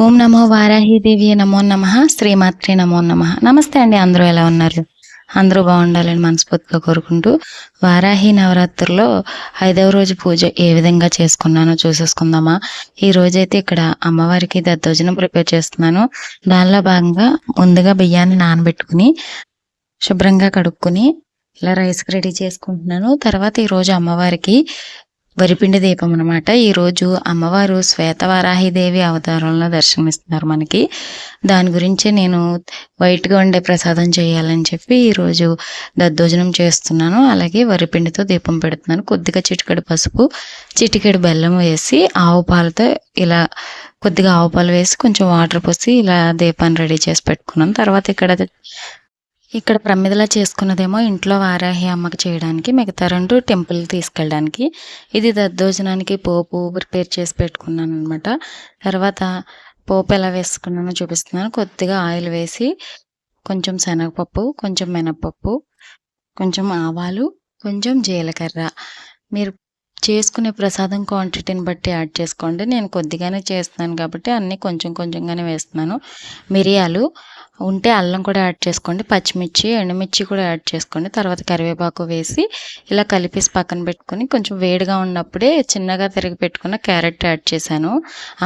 ఓం నమో వారాహిదేవి నమో నమ శ్రీమాత్రి నమో నమ. నమస్తే అండి అందరూ ఎలా ఉన్నారు? అందరూ బాగుండాలని మనస్ఫూర్తిగా కోరుకుంటూ వారాహి నవరాత్రుల్లో ఐదవ రోజు పూజ ఏ విధంగా చేసుకున్నానో చూసేసుకుందామా. ఈ రోజైతే ఇక్కడ అమ్మవారికి దద్దోజనం ప్రిపేర్ చేస్తున్నాను. దానిలో భాగంగా ముందుగా బియ్యాన్ని నానబెట్టుకుని శుభ్రంగా కడుక్కుని ఇలా రైస్కి రెడీ చేసుకుంటున్నాను. తర్వాత ఈరోజు అమ్మవారికి వరిపిండి దీపం అనమాట ఈరోజు అమ్మవారు శ్వేతవారాహిదేవి అవతారంలో దర్శనమిస్తున్నారు మనకి. దాని గురించి నేను వైట్గా ఉండే ప్రసాదం చేయాలని చెప్పి ఈరోజు దద్దోజనం చేస్తున్నాను. అలాగే వరిపిండితో దీపం పెడుతున్నాను. కొద్దిగా చిటికెడు పసుపు చిటికెడు బెల్లం వేసి ఆవు పాలతో ఇలా కొద్దిగా ఆవు పాలు వేసి కొంచెం వాటర్ పోసి ఇలా దీపాన్ని రెడీ చేసి పెట్టుకున్నాను. తర్వాత ఇక్కడ ఇక్కడ ప్రమిదలా చేసుకున్నదేమో ఇంట్లో వారాహి అమ్మకి చేయడానికి మిగతా రెండు టెంపుల్ తీసుకెళ్ళడానికి. ఇది దద్దోజనానికి పోపు ప్రిపేర్ చేసి పెట్టుకున్నాను అనమాట తర్వాత పోపు ఎలా వేసుకున్నానో చూపిస్తున్నాను. కొద్దిగా ఆయిల్ వేసి కొంచెం శనగపప్పు కొంచెం మినపప్పు కొంచెం ఆవాలు కొంచెం జీలకర్ర. మీరు చేసుకునే ప్రసాదం క్వాంటిటీని బట్టి యాడ్ చేసుకోండి. నేను కొద్దిగానే చేస్తున్నాను కాబట్టి అన్నీ కొంచెం కొంచెంగానే వేస్తున్నాను. మిరియాలు ఉంటే అల్లం కూడా యాడ్ చేసుకోండి. పచ్చిమిర్చి ఎండుమిర్చి కూడా యాడ్ చేసుకోండి. తర్వాత కరివేపాకు వేసి ఇలా కలిపేసి పక్కన పెట్టుకొని కొంచెం వేడిగా ఉన్నప్పుడే చిన్నగా తిరిగి పెట్టుకున్న క్యారెట్ యాడ్ చేశాను.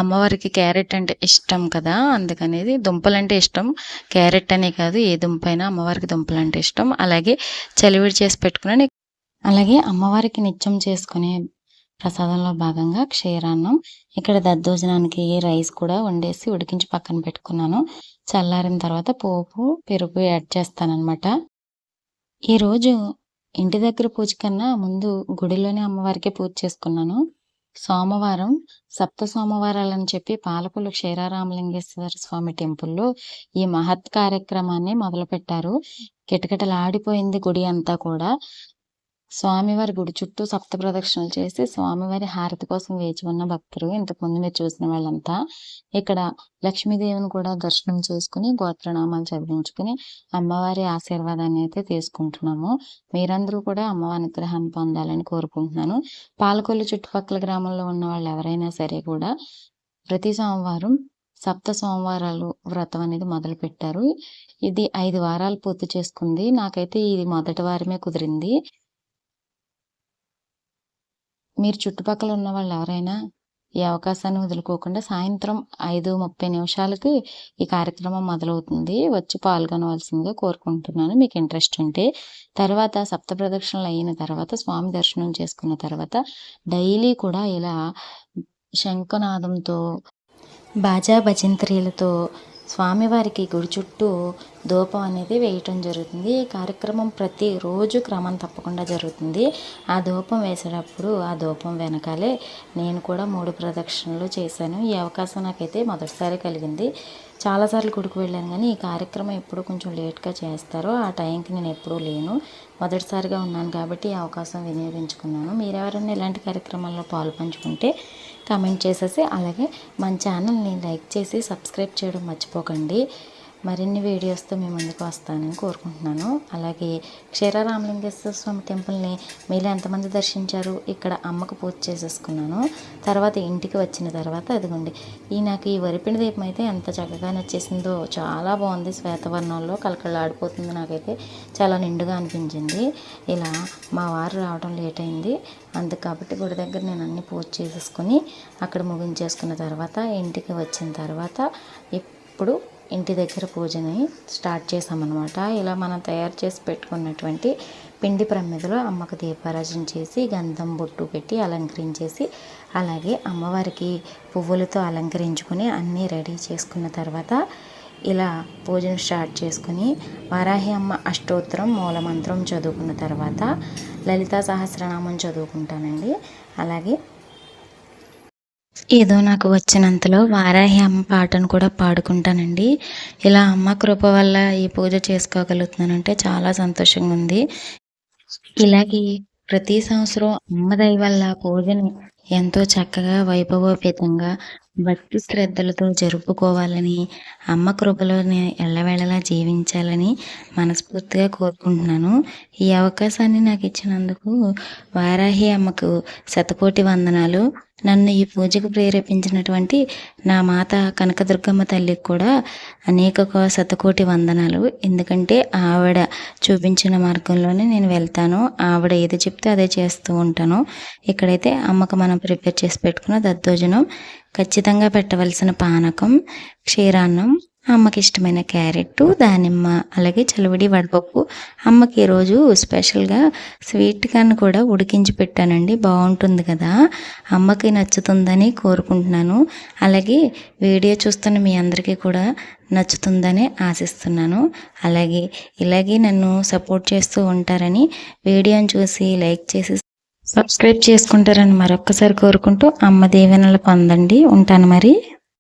అమ్మవారికి క్యారెట్ అంటే ఇష్టం కదా అందుకనేది దుంపలు అంటే ఇష్టం. క్యారెట్ అనే కాదు ఏ దుంప అయినా అమ్మవారికి దుంపలు అంటే ఇష్టం. అలాగే చలివిడి చేసి పెట్టుకున్నాను అలాగే అమ్మవారికి నిత్యం చేసుకునే ప్రసాదంలో భాగంగా క్షీరాన్నం. ఇక్కడ దద్దోజనానికి రైస్ కూడా వండేసి ఉడికించి పక్కన పెట్టుకున్నాను. చల్లారిన తర్వాత పోపు పెరుగు యాడ్ చేస్తానన్నమాట. ఈరోజు ఇంటి దగ్గర పూజ కన్నా ముందు గుడిలోనే అమ్మవారికి పూజ చేసుకున్నాను. సోమవారం సప్త సోమవారాలని చెప్పి పాలకులు క్షీరారామలింగేశ్వర స్వామి టెంపుల్లో ఈ మహత్ కార్యక్రమాన్ని మొదలుపెట్టారు. కిటకిటలాడిపోయింది గుడి అంతా కూడా. స్వామివారి గుడి చుట్టూ సప్త ప్రదక్షిణలు చేసి స్వామివారి హారతి కోసం వేచి ఉన్న భక్తులు ఇంతకుముందు మీరు చూసిన వాళ్ళంతా ఇక్కడ లక్ష్మీదేవిని కూడా దర్శనం చేసుకుని గోత్రనామాలు చదివించుకుని అమ్మవారి ఆశీర్వాదాన్ని అయితే తీసుకుంటున్నాము. మీరందరూ కూడా అమ్మవారి అనుగ్రహాన్ని పొందాలని కోరుకుంటున్నాను. పాలకొల్లు చుట్టుపక్కల గ్రామంలో ఉన్న వాళ్ళు ఎవరైనా సరే కూడా ప్రతి సోమవారం సప్త సోమవారాలు వ్రతం అనేది మొదలు పెట్టారు. ఇది ఐదు వారాలు పూర్తి చేసుకుంది. నాకైతే ఇది మొదటి వారమే కుదిరింది. మీరు చుట్టుపక్కల ఉన్న వాళ్ళు ఎవరైనా ఈ అవకాశాన్ని వదులుకోకుండా సాయంత్రం ఐదు ముప్పై నిమిషాలకి ఈ కార్యక్రమం మొదలవుతుంది. వచ్చి పాల్గొనవలసిందిగా కోరుకుంటున్నాను. మీకు ఇంట్రెస్ట్ ఉంటే తర్వాత సప్త ప్రదక్షిణలు అయిన తర్వాత స్వామి దర్శనం చేసుకున్న తర్వాత డైలీ కూడా ఇలా శంఖనాదంతో బాజా భజంత్రీలతో స్వామివారికి గుడి చుట్టూ ధూపం అనేది వేయటం జరుగుతుంది. ఈ కార్యక్రమం ప్రతిరోజు క్రమం తప్పకుండా జరుగుతుంది. ఆ ధూపం వేసేటప్పుడు ఆ ధూపం వెనకాలే నేను కూడా మూడు ప్రదక్షిణలు చేశాను. ఈ అవకాశం నాకైతే మొదటిసారి కలిగింది. చాలాసార్లు గుడికి వెళ్ళాను కానీ ఈ కార్యక్రమం ఎప్పుడు కొంచెం లేట్గా చేస్తారు. ఆ టైంకి నేను ఎప్పుడూ లేను. మొదటిసారిగా ఉన్నాను కాబట్టి ఈ అవకాశం వినియోగించుకున్నాను. మీరెవరైనా ఇలాంటి కార్యక్రమాల్లో పాలుపంచుకుంటే కామెంట్ చేసేసి అలాగే మన ఛానల్ని లైక్ చేసి సబ్స్క్రైబ్ చేయడం మర్చిపోకండి. మరిన్ని వీడియోస్తో మీ ముందుకు వస్తానని కోరుకుంటున్నాను. అలాగే క్షీరారామలింగేశ్వర స్వామి టెంపుల్ని మీరు ఎంతమంది దర్శించారు ఇక్కడ అమ్మకు పూజ చేసేసుకున్నాను. తర్వాత ఇంటికి వచ్చిన తర్వాత అదిగోండి ఈ నాకు ఈ వరిపిండి దీపం అయితే ఎంత చక్కగా నచ్చేసిందో చాలా బాగుంది. శ్వేతవర్ణంలో కలకలాడిపోతుంది నాకైతే. చాలా నిండుగా అనిపించింది. ఇలా మా వారు రావడం లేట్ అయింది. అందుకు కాబట్టి గుడి దగ్గర నేను అన్ని పూజ చేసేసుకుని అక్కడ ముగించేసుకున్న తర్వాత ఇంటికి వచ్చిన తర్వాత ఇప్పుడు ఇంటి దగ్గర పూజని స్టార్ట్ చేసామన్నమాట ఇలా మనం తయారు చేసి పెట్టుకున్నటువంటి పిండి ప్రమిదలో అమ్మకు దీపారాజన చేసి గంధం బొట్టు పెట్టి అలంకరించేసి అలాగే అమ్మవారికి పువ్వులతో అలంకరించుకొని అన్నీ రెడీ చేసుకున్న తర్వాత ఇలా పూజను స్టార్ట్ చేసుకుని వారాహి అమ్మ అష్టోత్తరం మూలమంత్రం చదువుకున్న తర్వాత లలితా సహస్రనామం చదువుకుంటానండి. అలాగే ఏదో నాకు వచ్చినంతలో వారాహి అమ్మ పాటను కూడా పాడుకుంటానండి. ఇలా అమ్మ కృప వల్ల ఈ పూజ చేసుకోగలుగుతున్నానంటే చాలా సంతోషంగా ఉంది ఇలాగే ప్రతి సంవత్సరం అమ్మ దయ వల్ల పూజని ఎంతో చక్కగా వైభవోపేతంగా భక్తి శ్రద్ధలతో జరుపుకోవాలని అమ్మ కృపలోనే ఎల్లవేళలా జీవించాలని మనస్ఫూర్తిగా కోరుకుంటున్నాను. ఈ అవకాశాన్ని నాకు ఇచ్చినందుకు వారాహి అమ్మకు శతకోటి వందనాలు. నన్ను ఈ పూజకు ప్రేరేపించినటువంటి నా మాత కనకదుర్గమ్మ తల్లికి కూడా అనేక శతకోటి వందనాలు. ఎందుకంటే ఆవిడ చూపించిన మార్గంలోనే నేను వెళ్తాను. ఆవిడ ఏది చెప్తే అదే చేస్తూ ఉంటాను. ఇక్కడైతే అమ్మకు మనం ప్రిపేర్ చేసి పెట్టుకున్న దద్దోజనం ఖచ్చితంగా పెట్టవలసిన పానకం క్షీరాన్నం అమ్మకి ఇష్టమైన క్యారెట్ దానిమ్మ అలాగే చలివిడి వడపప్పు. అమ్మకి ఈరోజు స్పెషల్గా స్వీట్ కార్న్ కూడా ఉడికించి పెట్టానండి. బాగుంటుంది కదా? అమ్మకి నచ్చుతుందని కోరుకుంటున్నాను. అలాగే వీడియో చూస్తున్న మీ అందరికీ కూడా నచ్చుతుందని ఆశిస్తున్నాను. అలాగే ఇలాగే నన్ను సపోర్ట్ చేస్తూ ఉంటారని వీడియోని చూసి లైక్ చేసి సబ్స్క్రైబ్ చేసుకుంటారని మరొక్కసారి కోరుకుంటూ అమ్మ దీవెనలు పొందండి. ఉంటాను మరి.